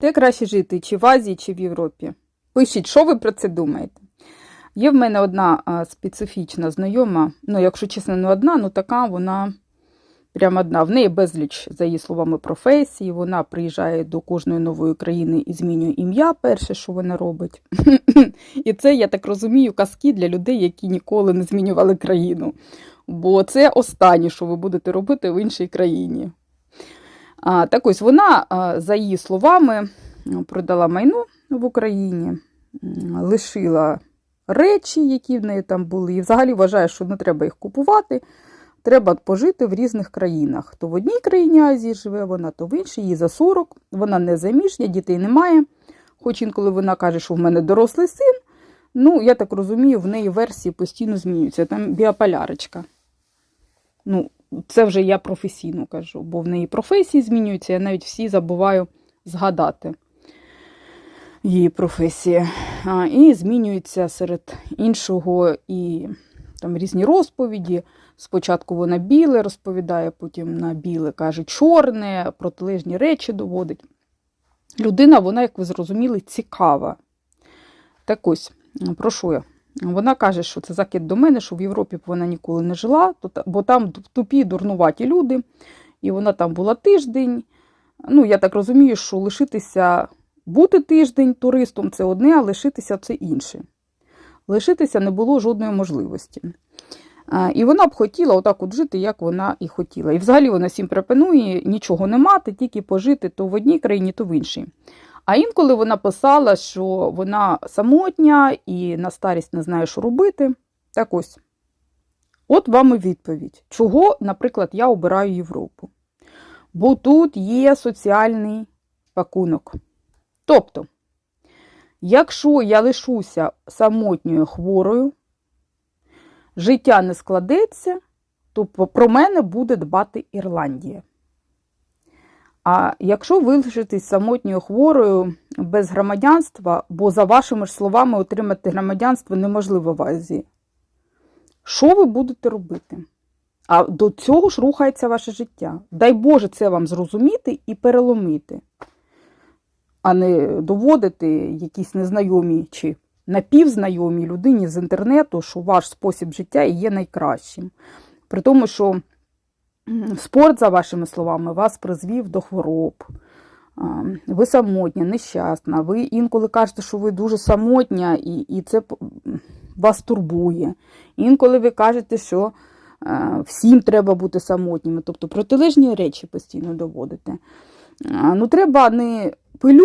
Де краще жити, чи в Азії, чи в Європі? Пишіть, що ви про це думаєте? Є в мене одна специфічна знайома, ну, якщо чесно, не одна, ну така вона прямо одна. В неї безліч, за її словами, професій. Вона приїжджає до кожної нової країни і змінює ім'я, перше, що вона робить. І це, я так розумію, казки для людей, які ніколи не змінювали країну. Бо це останнє, що ви будете робити в іншій країні. Так ось вона, за її словами, продала майно в Україні, лишила речі, які в неї там були, і взагалі вважає, що не треба їх купувати. Треба пожити в різних країнах. То в одній країні Азії живе вона, то в іншій, їй за 40, вона не заміжня, дітей немає. Хоч інколи вона каже, що в мене дорослий син. Ну, я так розумію, в неї версії постійно змінюються. Там біополярочка. Ну, це вже я професійно кажу, бо в неї професії змінюються, я навіть всі забуваю згадати її професії. І змінюється серед іншого і там різні розповіді. Спочатку вона біле розповідає, потім на біле каже чорне, протилежні речі доводить. Людина, вона, як ви зрозуміли, цікава. Так ось, про що я? Вона каже, що це закид до мене, що в Європі вона ніколи не жила, бо там тупі, дурнуваті люди, і вона там була тиждень. Ну, я так розумію, що лишитися, бути тиждень туристом це одне, а лишитися це інше. Лишитися не було жодної можливості. І вона б хотіла отак от жити, як вона і хотіла. І взагалі вона всім пропонує нічого не мати, тільки пожити то в одній країні, то в іншій. А інколи вона писала, що вона самотня і на старість не знає, що робити. Так ось. От вам і відповідь. Чого, наприклад, я обираю Європу? Бо тут є соціальний пакунок. Тобто, якщо я лишуся самотньою хворою, життя не складеться, то про мене буде дбати Ірландія. А якщо ви лишитесь самотньою хворою без громадянства, бо за вашими ж словами отримати громадянство неможливо в Азії, що ви будете робити? А до цього ж рухається ваше життя. Дай Боже це вам зрозуміти і переломити, а не доводити якісь незнайомі чи напівзнайомій людині з інтернету, що ваш спосіб життя є найкращим. При тому, що спорт, за вашими словами, вас призвів до хвороб. Ви самотня, нещасна. Ви інколи кажете, що ви дуже самотня, і, і це вас турбує. Інколи ви кажете, що е, всім треба бути самотніми, тобто протилежні речі постійно доводите. Ну, треба не